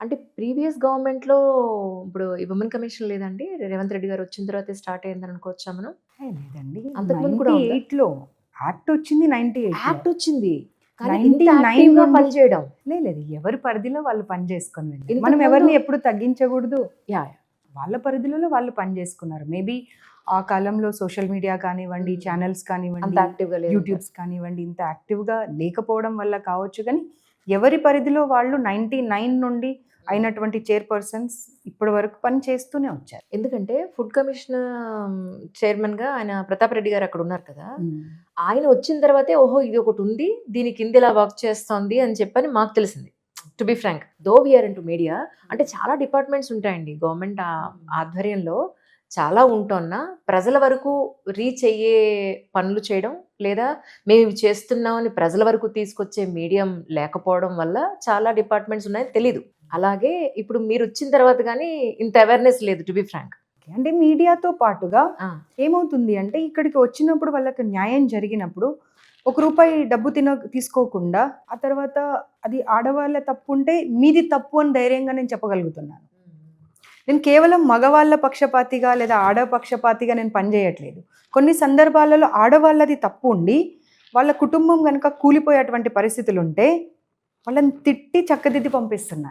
అంటే ప్రీవియస్ గవర్నమెంట్‌లో ఇప్పుడు ఈ విమెన్ కమిషన్ లేదండి? రేవంత్ రెడ్డి గారు వచ్చిన తర్వాతే స్టార్ట్ అయిందని అనుకోవచ్చా మనం? లేదండి. అంతకుముందు కూడా? 98లో యాక్ట్ వచ్చింది 98లో. యాక్ట్ వచ్చింది. కానీ ఇంత 99 యాక్టివ్‌గా నుండి- పనిచేయడం. లేదు ఎవరి పరిధిలో వాళ్ళు పని చేసుకొని మనం ఎవరిని ఎప్పుడు తగ్గించకూడదు. యాహ్! వాళ్ళ పరిధిలో వాళ్ళు పని చేసుకున్నారు. మేబీ ఆ కాలంలో సోషల్ మీడియా కానివ్వండి. ఛానల్స్ కానివ్వండి. యూట్యూబ్స్ కానివ్వండి ఇంత యాక్టివ్‌గా లేకపోవడం వల్ల కావచ్చు కానీ ఎవరి పరిధిలో వాళ్ళు 99 నుండి అయినటువంటి చైర్పర్సన్స్ ఇప్పటి వరకు పని చేస్తూనే వచ్చారు. ఎందుకంటే ఫుడ్ కమిషన్ చైర్మన్‌గా ఆయన ప్రతాప్ రెడ్డి గారు అక్కడ ఉన్నారు కదా! ఆయన వచ్చిన తర్వాతే ఓహో! ఇది ఒకటి ఉంది. దీని కింద ఇలా వర్క్ చేస్తోంది అని చెప్పని మాకు తెలిసింది. To be frank. Though we are into media అంటే చాలా డిపార్ట్మెంట్స్ ఉంటాయండి. గవర్నమెంట్ ఆ ఆధ్వర్యంలో చాలా ఉంటోన్న ప్రజల వరకు రీచ్ అయ్యే పనులు చేయడం లేదా మేము ఇవి చేస్తున్నామని ప్రజల వరకు తీసుకొచ్చే మీడియం లేకపోవడం వల్ల చాలా డిపార్ట్మెంట్స్ ఉన్నాయని తెలీదు. అలాగే ఇప్పుడు మీరు వచ్చిన తర్వాత గానీ ఇంత అవేర్‌నెస్ లేదు టు బి ఫ్రాంక్. అంటే మీడియాతో పాటుగా! ఏమవుతుంది అంటే ఇక్కడికి వచ్చినప్పుడు వాళ్ళకి న్యాయం జరిగినప్పుడు ఒక రూపాయి డబ్బు తిన తీసుకోకుండా ఆ తర్వాత అది ఆడవాళ్ళ తప్పు ఉంటే మీది తప్పు అని ధైర్యంగా నేను చెప్పగలుగుతున్నాను. నేను కేవలం మగవాళ్ళ పక్షపాతిగా లేదా ఆడ పక్షపాతిగా నేను పనిచేయట్లేదు. కొన్ని సందర్భాలలో ఆడవాళ్ళది తప్పు ఉండి వాళ్ళ కుటుంబం కనుక కూలిపోయేటువంటి పరిస్థితులు ఉంటే వాళ్ళని తిట్టి చక్కదిద్ది పంపిస్తున్నారు